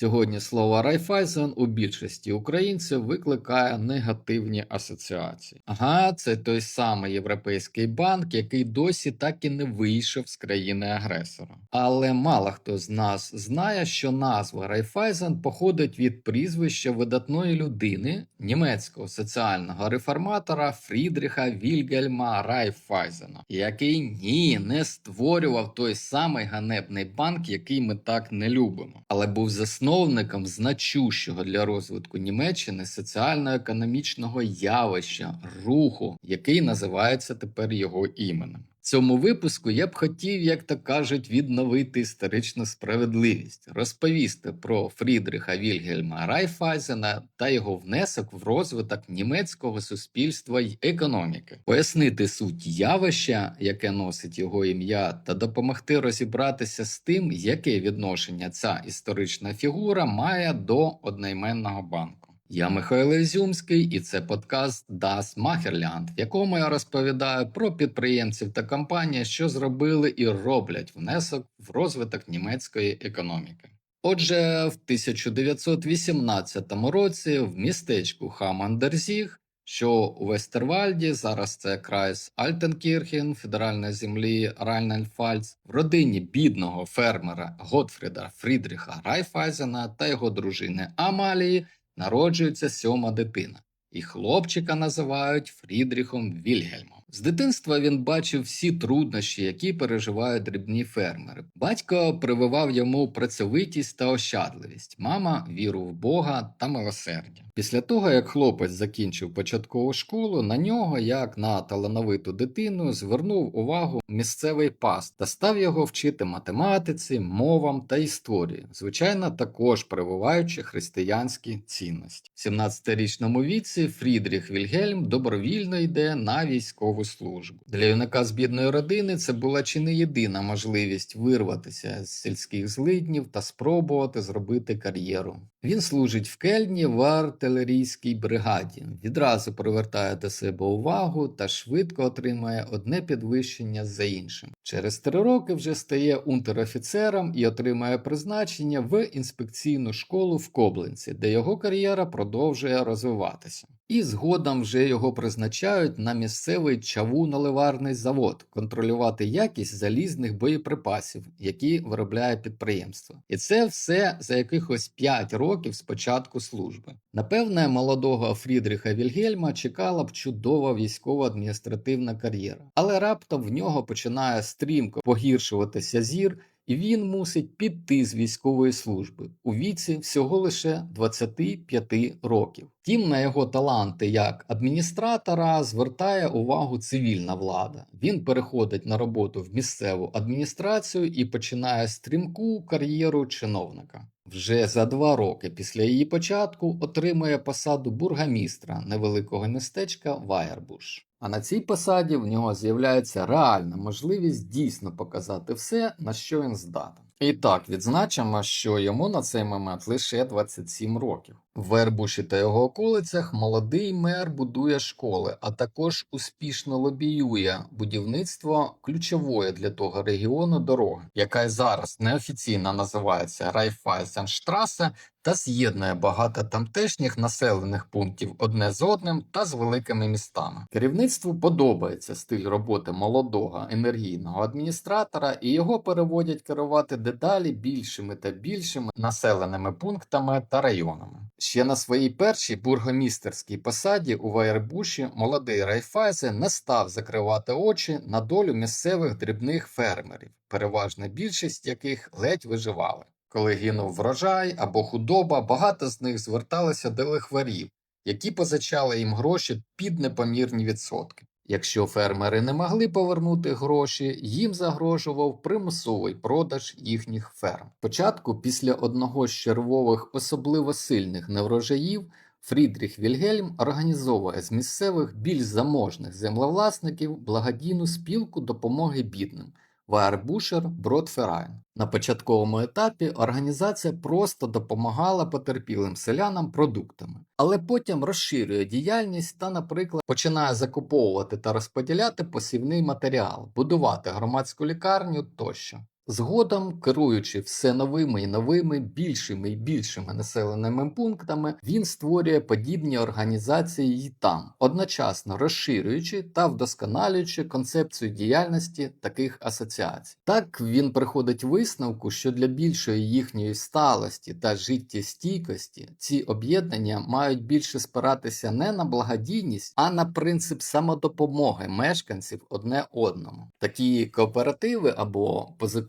Сьогодні слово Райфайзен у більшості українців викликає негативні асоціації. Ага, це той самий європейський банк, який досі так і не вийшов з країни агресора. Але мало хто з нас знає, що назва Райфайзен походить від прізвища видатної людини німецького соціального реформатора Фрідріха Вільгельма Райфайзена, який ні не створював той самий ганебний банк, який ми так не любимо, але був засновником значущого для розвитку Німеччини соціально-економічного явища руху, який називається тепер його іменем. Цьому випуску я б хотів, як то кажуть, відновити історичну справедливість, розповісти про Фрідріха Вільгельма Райфайзена та його внесок в розвиток німецького суспільства й економіки, пояснити суть явища, яке носить його ім'я, та допомогти розібратися з тим, яке відношення ця історична фігура має до одноіменного банку. Я Михайло Ізюмський, і це подкаст Das Macherland, в якому я розповідаю про підприємців та компанії, що зробили і роблять внесок в розвиток німецької економіки. Отже, в 1918 році в містечку Хамандерзіг, що у Вестервальді, зараз це Крайс Альтенкірхен, федеральної землі Райнельфальц, в родині бідного фермера Готфріда Фрідріха Райфайзена та його дружини Амалії народжується сьома дитина, і хлопчика називають Фрідріхом Вільгельмом. З дитинства він бачив всі труднощі, які переживають дрібні фермери. Батько прививав йому працьовитість та ощадливість, мама віру в Бога та милосердя. Після того, як хлопець закінчив початкову школу, на нього, як на талановиту дитину, звернув увагу місцевий паст та став його вчити математиці, мовам та історії, звичайно, також прививаючи християнські цінності. В 17-річному віці Фрідріх Вільгельм добровільно йде на військову службу. Для юнака з бідної родини це була чи не єдина можливість вирватися з сільських злиднів та спробувати зробити кар'єру. Він служить в Кельні в артилерійській бригаді, відразу привертає до себе увагу та швидко отримає одне підвищення за іншим. Через три роки вже стає унтер-офіцером і отримає призначення в інспекційну школу в Коблинці, де його кар'єра продовжує розвиватися. І згодом вже його призначають на місцевий чаву-наливарний завод контролювати якість залізних боєприпасів, які виробляє підприємство. І це все за якихось 5 років з початку служби. Напевне, молодого Фрідріха Вільгельма чекала б чудова військово-адміністративна кар'єра, але раптом в нього починає стрімко погіршуватися зір. І він мусить піти з військової служби у віці всього лише 25 років. Втім, на його таланти як адміністратора звертає увагу цивільна влада. Він переходить на роботу в місцеву адміністрацію і починає стрімку кар'єру чиновника. Вже за два роки після її початку отримує посаду бургамістра невеликого містечка Вайербуш. А на цій посаді в нього з'являється реальна можливість дійсно показати все, на що він здатен. І так відзначимо, що йому на цей момент лише 27 років. В Вербуші та його околицях молодий мер будує школи, а також успішно лобіює будівництво ключової для того регіону дороги, яка зараз неофіційно називається Райфайзенштрасе та з'єднує багато тамтешніх населених пунктів одне з одним та з великими містами. Керівництву подобається стиль роботи молодого енергійного адміністратора, і його переводять керувати дедалі більшими та більшими населеними пунктами та районами. Ще на своїй першій бургомістерській посаді у Вайербуші молодий Райфайзе не став закривати очі на долю місцевих дрібних фермерів, переважна більшість яких ледь виживали. Коли гинув врожай або худоба, багато з них зверталися до лихварів, які позичали їм гроші під непомірні відсотки. Якщо фермери не могли повернути гроші, їм загрожував примусовий продаж їхніх ферм. Спочатку, після одного з червових особливо сильних неврожаїв, Фрідріх Вільгельм організовує з місцевих більш заможних землевласників благодійну спілку допомоги бідним. Вайербушер Бродферайн. На початковому етапі організація просто допомагала потерпілим селянам продуктами, але потім розширює діяльність та, наприклад, починає закуповувати та розподіляти посівний матеріал, будувати громадську лікарню тощо. Згодом, керуючи все новими і новими, більшими і більшими населеними пунктами, він створює подібні організації і там, одночасно розширюючи та вдосконалюючи концепцію діяльності таких асоціацій. Так він приходить висновку, що для більшої їхньої сталості та життєстійкості ці об'єднання мають більше спиратися не на благодійність, а на принцип самодопомоги мешканців одне одному. Такі кооперативи або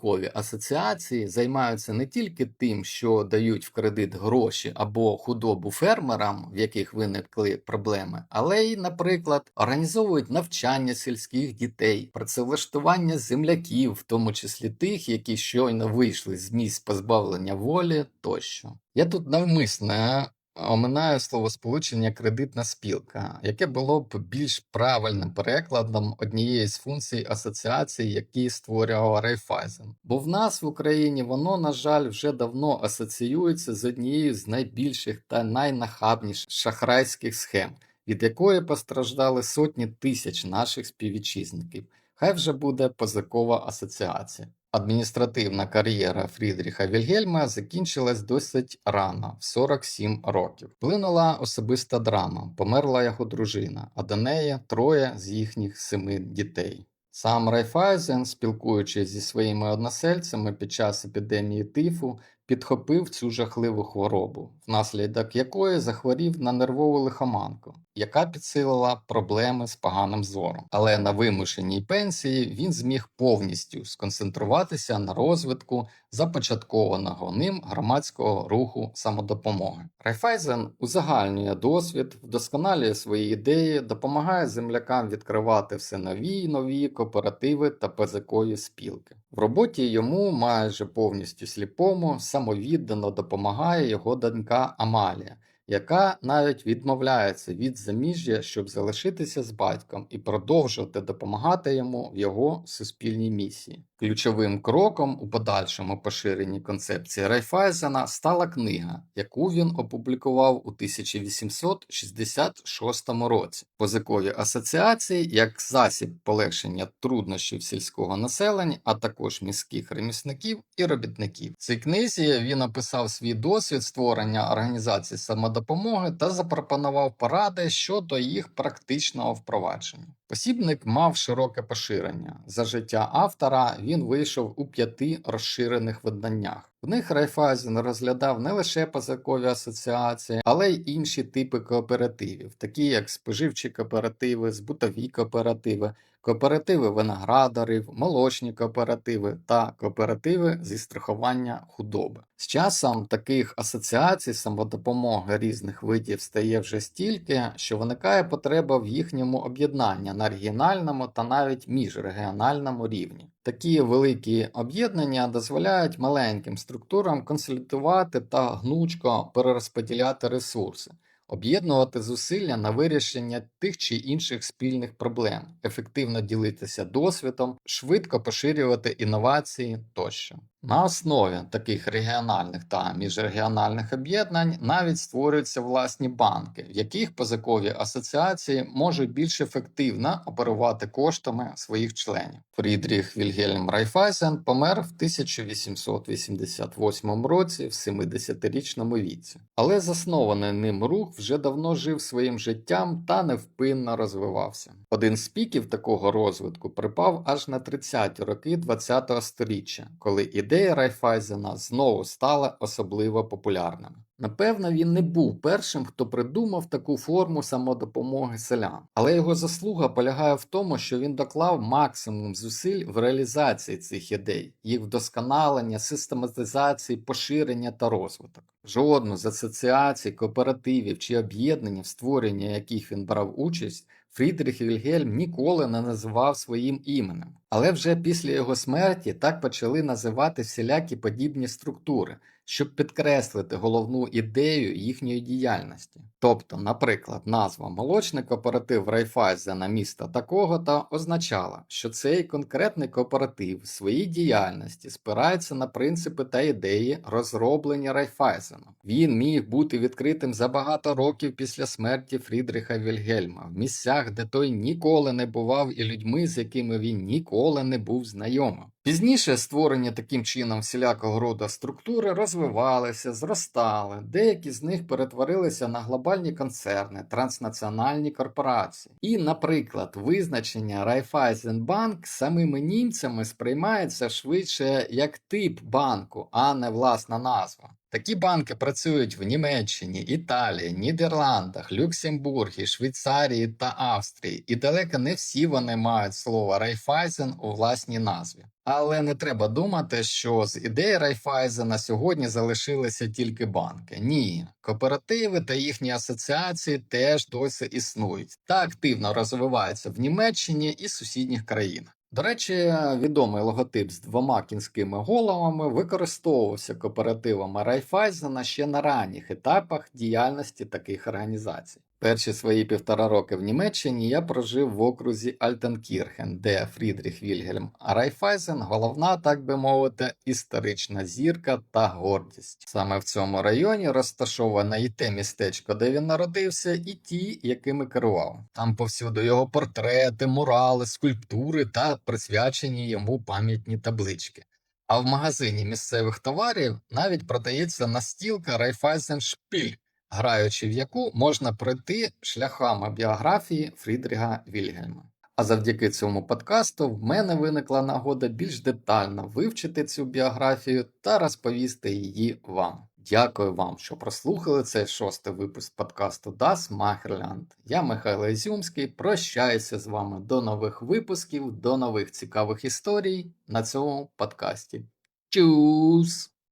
позикові асоціації займаються не тільки тим, що дають в кредит гроші або худобу фермерам, в яких виникли проблеми, але й, наприклад, організовують навчання сільських дітей, працевлаштування земляків, в тому числі тих, які щойно вийшли з місць позбавлення волі тощо. Я тут навмисне оминаю словосполучення кредитна спілка, яке було б більш правильним перекладом однієї з функцій асоціації, які створював Райфайзен. Бо в нас в Україні воно, на жаль, вже давно асоціюється з однією з найбільших та найнахабніших шахрайських схем, від якої постраждали сотні тисяч наших співвітчизників. Хай вже буде позикова асоціація. Адміністративна кар'єра Фрідріха Вільгельма закінчилась досить рано, в 47 років. Вплинула особиста драма, померла його дружина, а до неї троє з їхніх семи дітей. Сам Райфайзен, спілкуючись зі своїми односельцями під час епідемії тифу, підхопив цю жахливу хворобу, внаслідок якої захворів на нервову лихоманку, яка підсилила проблеми з поганим зором. Але на вимушеній пенсії він зміг повністю сконцентруватися на розвитку започаткованого ним громадського руху самодопомоги. Райфайзен узагальнює досвід, вдосконалює свої ідеї, допомагає землякам відкривати все нові й нові кооперативи та пазикові спілки. В роботі йому майже повністю сліпому самовіддано допомагає його донька Амалія, яка навіть відмовляється від заміжжя, щоб залишитися з батьком і продовжувати допомагати йому в його суспільній місії. Ключовим кроком у подальшому поширенні концепції Райфайзена стала книга, яку він опублікував у 1866 році. Позикові асоціації як засіб полегшення труднощів сільського населення, а також міських ремісників і робітників. В цій книзі він описав свій досвід створення організацій самодопомоги та запропонував поради щодо їх практичного впровадження. Посібник мав широке поширення. За життя автора він вийшов у п'яти розширених виданнях. В них Райфайзен розглядав не лише позикові асоціації, але й інші типи кооперативів, такі як споживчі кооперативи, збутові кооперативи, кооперативи виноградарів, молочні кооперативи та кооперативи зі страхування худоби. З часом таких асоціацій самодопомоги різних видів стає вже стільки, що виникає потреба в їхньому об'єднанні на регіональному та навіть міжрегіональному рівні. Такі великі об'єднання дозволяють маленьким структурам консолідувати та гнучко перерозподіляти ресурси, об'єднувати зусилля на вирішення тих чи інших спільних проблем, ефективно ділитися досвідом, швидко поширювати інновації тощо. На основі таких регіональних та міжрегіональних об'єднань навіть створюються власні банки, в яких позикові асоціації можуть більш ефективно оперувати коштами своїх членів. Фрідріх Вільгельм Райфайзен помер в 1888 році в 70-річному віці, але заснований ним рух вже давно жив своїм життям та невпинно розвивався. Один з піків такого розвитку припав аж на 30-ті роки ХХ століття, коли ідея Райфайзена знову стала особливо популярними. Напевно, він не був першим, хто придумав таку форму самодопомоги селян, але його заслуга полягає в тому, що він доклав максимум зусиль в реалізації цих ідей, їх вдосконалення, систематизації, поширення та розвиток. Жодну з асоціацій, кооперативів чи об'єднань, в створенні яких він брав участь, Фрідріх Вільгельм ніколи не називав своїм іменем. Але вже після його смерті так почали називати всілякі подібні структури, щоб підкреслити головну ідею їхньої діяльності. Тобто, наприклад, назва молочний кооператив Райфайзена міста такого-то означала, що цей конкретний кооператив в своїй діяльності спирається на принципи та ідеї, розроблені Райфайзеном. Він міг бути відкритим за багато років після смерті Фрідріха Вільгельма в місцях, де той ніколи не бував, і людьми, з якими він ніколи не був знайомим. Пізніше створення таким чином всілякого роду структури розвивалися, зростали. Деякі з них перетворилися на глобальні концерни, транснаціональні корпорації. І, наприклад, визначення Райфайзенбанк самими німцями сприймається швидше як тип банку, а не власна назва. Такі банки працюють в Німеччині, Італії, Нідерландах, Люксембургі, Швейцарії та Австрії, і далеко не всі вони мають слово Райфайзен у власній назві. Але не треба думати, що з ідеї Райфайзена сьогодні залишилися тільки банки. Ні, кооперативи та їхні асоціації теж досі існують та активно розвиваються в Німеччині і сусідніх країнах. До речі, відомий логотип з двома кінськими головами використовувався кооперативами Райфайзена ще на ранніх етапах діяльності таких організацій. Перші свої півтора роки в Німеччині я прожив в окрузі Альтенкірхен, де Фрідріх Вільгельм Райфайзен головна, так би мовити, історична зірка та гордість. Саме в цьому районі розташоване і те містечко, де він народився, і ті, якими керував. Там повсюду його портрети, мурали, скульптури та присвячені йому пам'ятні таблички. А в магазині місцевих товарів навіть продається настілка Райфайзен Шпіль, граючи в яку можна пройти шляхами біографії Фрідріга Вільгельма. А завдяки цьому подкасту в мене виникла нагода більш детально вивчити цю біографію та розповісти її вам. Дякую вам, що прослухали цей шостий випуск подкасту Das Macherland. Я Михайло Ізюмський. Прощаюся з вами до нових випусків, до нових цікавих історій на цьому подкасті. Чус!